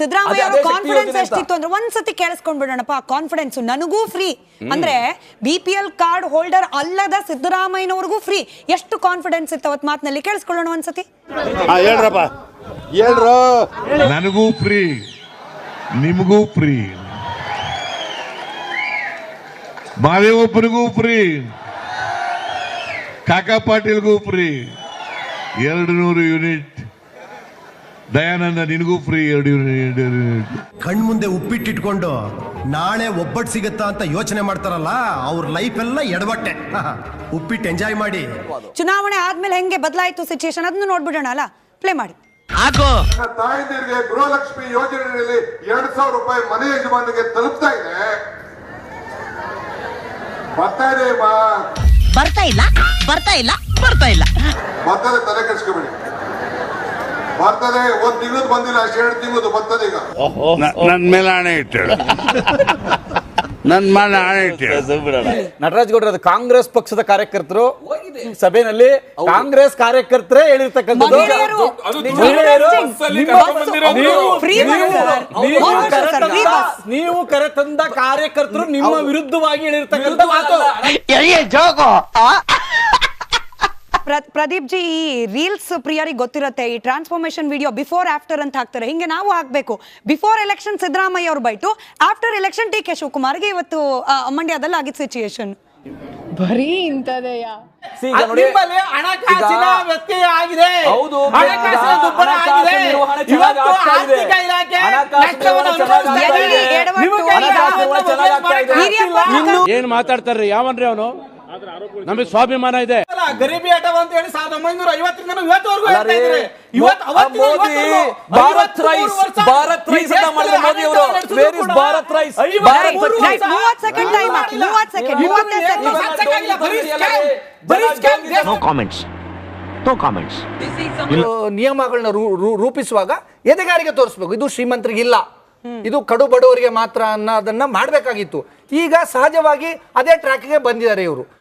ಸಿದ್ದರಾಮಯ್ಯ ಅವರ ಕಾನ್ಫಿಡೆನ್ಸ್. ಎಷ್ಟಿತ್ತು ಅಂದ್ರೆ ಒಂದ್ಸತಿ ಕೇಳಿಸ್ಕೊಂಡ್ಬಿಡೋಣಪ್ಪ ಕಾನ್ಫಿಡೆನ್ಸ್ ನನಗೂ ಫ್ರೀ ಅಂದ್ರೆ B P L card holder ಅಲ್ಲದ ಸಿದ್ದರಾಮಯ್ಯನವ್ರಿಗೂ ಫ್ರೀ ಎಷ್ಟು ಕಾನ್ಫಿಡೆನ್ಸ್ ಇತ್ತು ಅವತ್ ಮಾತಿನಲ್ಲಿ? ಕೇಳಿಸ್ಕೊಳ್ಳೋಣ ಒಂದ್ಸತಿ. ಹೇಳ್ರಪ್ಪ. ಹೇಳ್ರು. ನನಗೂ ಫ್ರೀ ನಿಮಗೂ ಫ್ರೀ ಮಾದೇವಪ್ಪನಿಗೂ ಫ್ರೀ ಕಾಕಾ ಪಾಟೀಲ್ಗೂ ಫ್ರೀ ಎರಡು ನೂರು ಯೂನಿಟ್ ದಯಾನಂದ ನಿನಗೂ ಫ್ರೀ ಎರಡು ಮುಂದೆ ಕಣ್ಮುಂದೆ ಉಪ್ಪಿಟ್ಟಿಟ್ಕೊಂಡು ನಾಳೆ ಒಬ್ಬಟ್ಟು ಸಿಗುತ್ತಾ ಅಂತ ಯೋಚನೆ ಮಾಡ್ತಾರಲ್ಲ ಅವ್ರ ಲೈಫ್ ಎಲ್ಲ ಎಡವಟ್ಟೆ. ಉಪ್ಪಿಟ್ಟು ಎಂಜಾಯ್ ಮಾಡಿ. ಚುನಾವಣೆ ಆದ್ಮೇಲೆ ಹೆಂಗೆ ಬದಲಾಯಿತು ಸಿಚುಯೇಷನ್ ಅದನ್ನು ನೋಡ್ಬಿಡೋಣ ಅಲ್ಲ? ಪ್ಲೇ ಮಾಡಿ. ನನ್ನ ತಾಯಂದಿರಿಗೆ ಗೃಹಲಕ್ಷ್ಮಿ ಯೋಜನೆಯಲ್ಲಿ ಎರಡ್ ಸಾವಿರ ರೂಪಾಯಿ ಮನೆ ಯಜಮಾನಿಗೆ ತಲುಪ್ತಾ ಇದೆ. ಬರ್ತಾ ಇದೆ ಬರ್ತಾ ಇಲ್ಲ ಬರ್ತಾ ಇಲ್ಲ ಬರ್ತಾ ಇಲ್ಲ. ಬರ್ತದೆ ತಲೆ ಕೆಡಿಸ್ಕೊಬೇಡಿ. ಬರ್ತದೆ ಒಂದ್ ತಿಂಗಳು ಬಂದಿಲ್ಲ ಅಷ್ಟೇ ಎರಡು ತಿಂಗಳು ಬರ್ತದೆ ಈಗ. ನನ್ ಮೇಲೆ ಆಣೆ ಇಟ್ಟಳು ನನ್ ಮೇಲೆ ಆಣೆ ಇಟ್ಟಳು ನಟರಾಜ್ ಗೌಡ್ರ ಅದು ಕಾಂಗ್ರೆಸ್ ಪಕ್ಷದ ಕಾರ್ಯಕರ್ತರು ಸಭೆಯಲ್ಲಿ ಕಾಂಗ್ರೆಸ್ ಕಾರ್ಯಕರ್ತರೇ ಹೇಳಿರ್ತಕ್ಕಂಥದ್ದು. ಮಹಿಳೆಯರು. ಮಹಿಳೆಯರು ನೀವು- ಕರೆತಂದ- ಕಾರ್ಯಕರ್ತರು ನಿಮ್ಮ ವಿರುದ್ಧವಾಗಿ ಹೇಳಿರ್ತಕ್ಕಂಥ ಮಾತು. ಪ್ರದೀಪ್ ಜಿ ಈ ರೀಲ್ಸ್ ಪ್ರಿಯರಿಗೆ ಗೊತ್ತಿರುತ್ತೆ ಈ ಟ್ರಾನ್ಸ್ಫಾರ್ಮೇಶನ್ ವಿಡಿಯೋ ಬಿಫೋರ್ ಆಫ್ಟರ್ ಅಂತ ಹಾಕ್ತಾರೆ. ಹಿಂಗೆ ನಾವು ಹಾಕ್ಬೇಕು. ಬಿಫೋರ್ ಎಲೆಕ್ಷನ್ ಸಿದ್ದರಾಮಯ್ಯ ಅವ್ರು byte after election T K ಶಿವಕುಮಾರ್ಗೆ ಇವತ್ತು ಆ, ಮಂಡ್ಯದಲ್ಲಿ ಆಗಿದ್ದ ಸಿಚುಯೇಷನ್ ಬರೀ ಇಂಥದೆಯ? ಹಣಕಾಸಿನ ವ್ಯತ್ಯಯ ಆಗಿದೆ. ಹಣಕಾಸಿನ ದುಬ್ಬರ ಆಗಿದೆ. ಇವತ್ತು ಆರ್ಥಿಕ ಇಲಾಖೆ ಏನ್ ಮಾತಾಡ್ತಾರ್ರಿ? ಯಾವನ್ರಿ ಅವನು? ನಮಗೆ ಸ್ವಾಭಿಮಾನ ಇದೆ. ಗರೀಬಿ ಆಟವ ಅಂತ ಹೇಳಿ ಸಾವಿರದ ಒಂಬೈನೂರ ಐವತ್ತರಿಂದ ಇವತ್ತವರೆಗೂ ಹೇಳ್ತಾ ರೀ, ಇದ್ದಾರೆ. ಇವತ್ತು ಮೋದಿ ಇವತ್ತವರೆಗೂ ಭಾರತ್ ಐವತ್ಮೂರು ರೈಸ್ ವರ್ಷ ಭಾರತ್ ರೈಸ್ ಅಂತ ಮೋದಿ ಅವರು. Where is Bharat rise? ಐವತ್ಮೂರು ಭಾರತ್ ವರ್ಷ ರೈಸ್ ಮೂವತ್ತು ಸೆಕೆಂಡ್ ಟೈಮ್ ಹಾಕಿ ಮೂವತ್ತು ಸೆಕೆಂಡ್ ಮೂವತ್ತೇ ಇನ್ನು ಸೆಕೆಂಡ್ ಏನು ಸಾರ್ಥಕ ಬರೀ scam, ಬರೀ scam. No comments no comments ನಿಯಮಗಳನ್ನ ರೂಪಿಸುವಾಗ ಎದೆಗಾರಿಗೆ ತೋರಿಸ್ಬೇಕು. ಇದು ಶ್ರೀಮಂತರಿಗೆ ಇಲ್ಲ. ಇದು ಕಡು ಬಡವರಿಗೆ ಮಾತ್ರ ಅನ್ನೋದನ್ನ ಮಾಡಬೇಕಾಗಿತ್ತು. ಈಗ ಸಹಜವಾಗಿ ಅದೇ ಟ್ರ್ಯಾಕ್ಗೆ ಬಂದಿದ್ದಾರೆ ಇವರು.